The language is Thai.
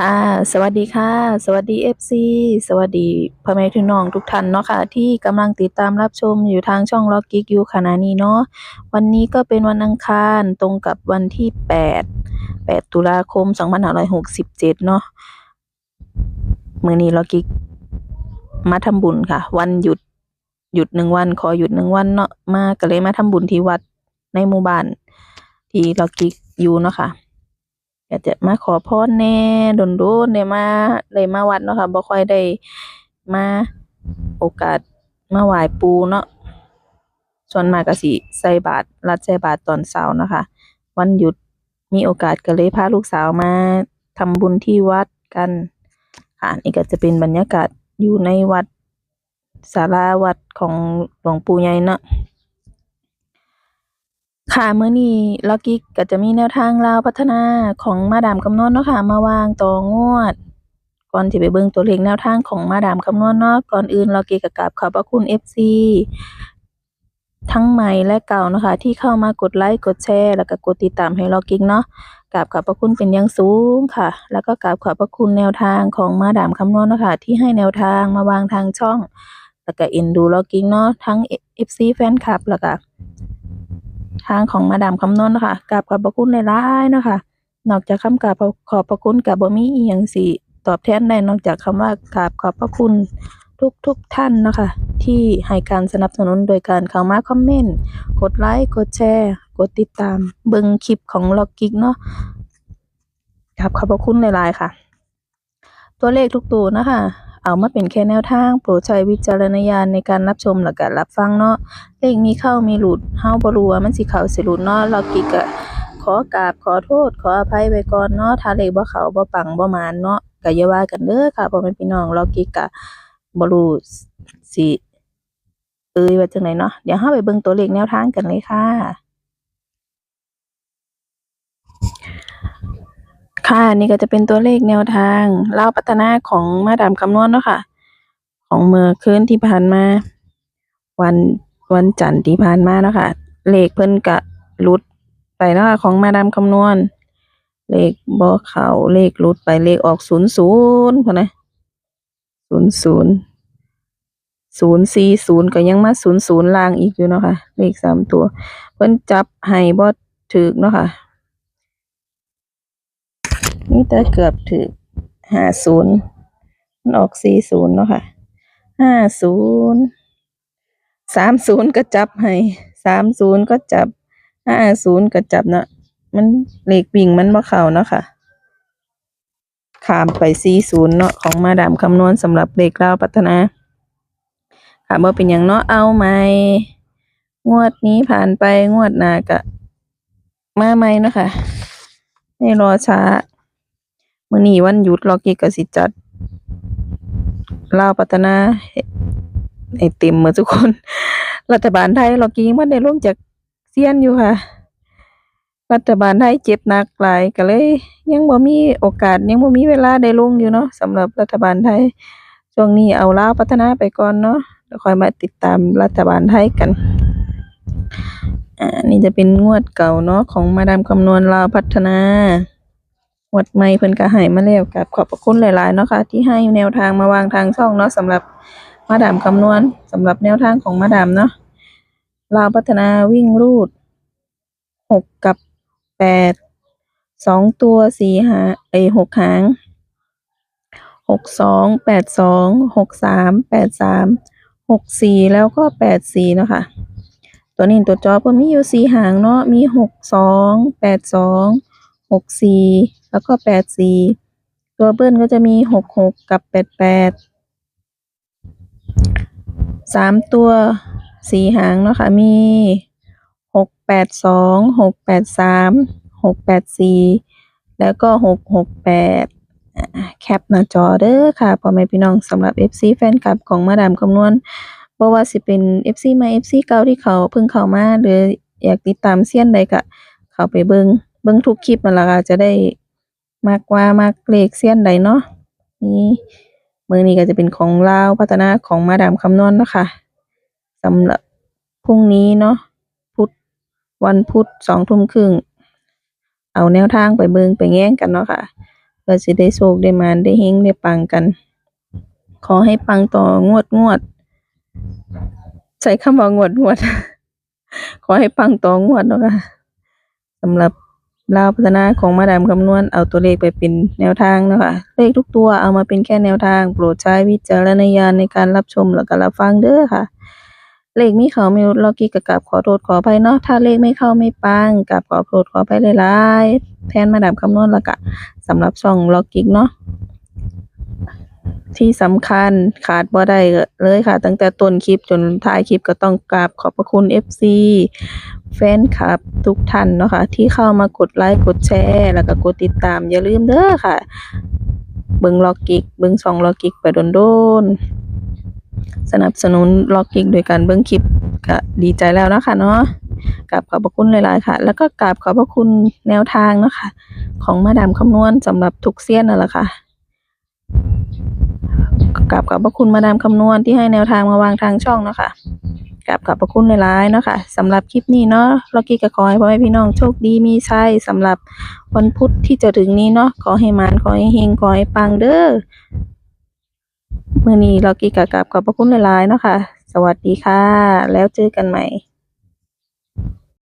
ค่ะ สวัสดีค่ะ สวัสดี FC สวัสดีพ่อแม่พี่น้องทุกท่านเนาะค่ะ ที่กำลังติดตามรับชมอยู่ทางช่อง Log Geek อยู่ขณะนี้เนาะวันนี้ก็เป็นวันอังคารตรงกับวันที่ 8 8 ตุลาคม 2567 เนาะมื้อนี้ Log Geek มาทำบุญค่ะ วันหยุดหยุดหนึ่งวันขอหยุดหนึ่งวันเนาะมาก็เลยมาทำบุญที่วัดในหมู่บ้านที่ Log Geek อยู่เนาะค่ะ ก็จะมาขอพรแน่โดนได้มาได้มาวัดเนาะค่ะบ่ค่อยได้มาโอกาสมาไหว้ปูเนาะส่วนมากก็สิใส่บาตรรัดใส่บาตรตอนเช้าเนะคะ วันหยุดมีโอกาสก็เลยพาลูกสาวมาทำบุญที่วัดกันค่ะนี่ก็จะเป็นบรรยากาศอยู่ในวัดศาลาวัดของหลวงปู่ใหญ่เนาะ ค่ะมื้อนี้ Log Geek ก็จะมีแนวทางลาวพัฒนาของมาดามคำนวณเนาะค่ะ มาวางต่องวด ก่อนสิไปเบิ่งตัวเลขแนวทางของมาดามคำนวณเนาะก่อนอื่น Log Geek ก็กราบขอบพระคุณ FC ทั้งใหม่และเก่าเนาะค่ะที่เข้ามากดไลก์กดแชร์ แล้วก็กดติดตามให้ Log Geek เนาะกราบขอบพระคุณเป็นอย่างสูงค่ะ แล้วก็กราบขอบพระคุณแนวทางของมาดามคำนวณเนาะค่ะที่ให้แนวทางมาวางทางช่อง แล้วก็เอ็นดู Log Geek เนาะทั้ง FC แฟนคลับแล้วก็ ทางของมาดามคำนวณนะค่ะกราบขอบพระคุณหลายๆนะคะ นอกจากคำกราบขอบพระคุณก็บ่มีอิหยังสิตอบแทนได้นอกจากคำว่ากราบขอบพระคุณทุกๆท่านนะคะ ที่ให้การสนับสนุนโดยการเข้ามาคอมเมนต์กดไลก์กดแชร์กดติดตามเบิ่งคลิปของ Log Geek เนาะกราบขอบพระคุณหลายๆค่ะ ตัวเลขทุกตัวนะคะ เอามาเป็นแค่แนวทาง โปรดใช้วิจารณญาณในการรับชมแล้วก็รับฟังเนาะเลขมีเข้ามีหลุดเฮาบ่รู้ว่ามันสิเข้าสิหลุดเนาะ Log Geek ก็ขอกราบขอโทษ ขออภัยไว้ก่อนเนาะถ้าเลขบ่เข้าบ่ปังบ่มานเนาะก็อย่าว่ากันเด้อค่ะพ่อแม่พี่น้อง Log Geek ก็บ่รู้สิเอ่ยว่าจั่งใดเนาะเดี๋ยวเราไปเบิ่งตัวเลขแนวทางกันเลยค่ะ ค่ะนี่ก็จะเป็นตัวเลขแนวทางเล่าพัฒนาของมาดามคำนวณเนาะค่ะ ของเมื่อคืนที่ผ่านมา วันวันจันทร์ที่ผ่านมาเนาะค่ะเลขเพิ่นก็หลุดไปเนาะค่ะของมาดามคำนวณ เลขบ่เขาเลขลุดไปเลขออก00พุ่นย์ศูนะ00 040ก็ยังมา00ล่างอีกอยู่เนาะค่ะเลขสามตัว เพิ่นจับให้บ่ถูกเนาะค่ะ มีแต่เกือบถูก50มันออก40เนาะค่ะ50 30ก็จับให้30ก็จับ50ก็จับเนาะมันเลขวิ่งมันบ่เข้าเนาะค่ะขามไป40เนาะของมาดามคำนวณสำหรับเลขลาพัฒนาค่ะบ่เป็นหยังเนาะเอาใหม่งวดนี้ผ่านไปงวดหน้าก็มาใหม่เนาะค่ะไม่รอช้า มื้อนี้วันหยุด Log Geek ก็สิจัดลาวพัฒนาให้เต็มเหมดทุกคน รัฐบาลไทย Log Geek ยังบ่ได้ลงจากเซียนอยู่ค่ะ รัฐบาลไทยเจ็บหนักหลายก็เลย ยังบ่มีโอกาสยังบ่มีเวลาได้ลงอยู่เนาะสำหรับรัฐบาลไทยช่วงนี้เอาลาวพัฒนาไปก่อนเนาะแล้วค่อยมาติดตามรัฐบาลไทยกันอ่านี่จะเป็นงวดเก่าเนาะของมาดามคำนวณลาวพัฒนา วัดใหม่เพิ่นก็ให้มาแล้วกราบขอบพระคุณหลายๆเนาะค่ะที่ให้แนวทางมาวางทางช่องเนาะสำหรับมาดามคำนวณสำหรับแนวทางของมาดามเนาะลาวพัฒนาวิ่งรูด6กับ8 2ตัว4หาเอ๊ย6หาง62 82 63 83 64แปดสามหกสี่แล้วก็84เนาะค่ะตัวนี้ตัวจอเพิ่นมีอยู่4หางเนาะมี62 82 64แแล้วก็84ตัวเบิ้ลก็จะมี66กับ88 3ตัว4หางเนาะค่ะมี682 683 684แปดสามหกแปดสี่แล้วก็668อ่าแคปหน้าจอเด้อค่ะพ่อแม่พี่น้องสำหรับ FC แฟนคลับของมาดามคำนวณบ่ว่าสิเป็น FC ใหม่ FC เก่าที่เขาเพิ่งเข้ามาหรืออยากติดตามเซียนใดก็เข้าไปเบิ่งเบิ่งทุกคลิปนั่นล่ะค่ะจะได้ มักว่ามักเลขเซียนใดเนาะนี่มือนี้ก็จะเป็นของลาวพัฒนาของมาดามคำนวณเนาะค่ะสำหรับพรุ่งนี้เนาะพุธวันพุธ20:30เอาแนวทางไปเบิงไปแย้งกันเนาะค่ะเพื่อสิได้โชคได้มานได้เฮงได้ปังกัน ขอให้ปังต่องวดงวด ใช้คำว่างวดงวด ขอให้ปังต่องวดเนาะค่ะสำหรับ ลาวพัฒนาของมาดามคำนวณเอาตัวเลขไปเป็นแนวทางเนาะคะเลขทุกตัวเอามาเป็นแค่แนวทาง โปรดใช้วิจารณญาณในการรับชมแล้วก็รับฟังเด้อค่ะ เลขมีเขามีรุดล็อกกี้กกับขอโทษขออภัยเนาะถ้าเลขไม่เข้าไม่ปังกับขอโทษขออภัยหลายๆแทนมาดามคำนวณแล้วก็สำหรับช่องล็อกกี้เนาะ ที่สำคัญขาดบ่ได้เลยค่ะ ตั้งแต่ต้นคลิปจนท้ายคลิปก็ต้องกราบขอบพระคุณ FC แฟนคลับทุกท่านเนาะค่ะที่เข้ามากดไลค์กดแชร์แล้วก็กดติดตาม อย่าลืมเด้อค่ะ เบิงล็อกกิกเบิงช่องล็อกกิกไปโดนๆสนับสนุนล็อกกิกโดยการเบิ่งคลิปก็ดีใจแล้วนะคะเนาะกราบขอบพระคุณหลายๆค่ะ แล้วก็กราบขอบพระคุณแนวทางเนาะค่ะของมาดามคำนวณสำหรับทุกเซียนนั่นแหละค่ะ กราบขอบพระคุณมาดามคำนวณที่ให้แนวทางมาวางทางช่องเนาะค่ะกราบขอบพระคุณหลายๆเนาะค่ะสำหรับคลิปนี้เนาะล็อกกี้ก็ขอให้พ่อแม่พี่น้องโชคดีมีชัยสำหรับวันพุธที่จะถึงนี้เนาะขอให้มานขอให้เฮงขอให้ปังเด้อมื่อนี้เรากีกะกับขอบพระคุณหลายๆเนาะค่ะ สวัสดีค่ะ แล้วเจอกันใหม่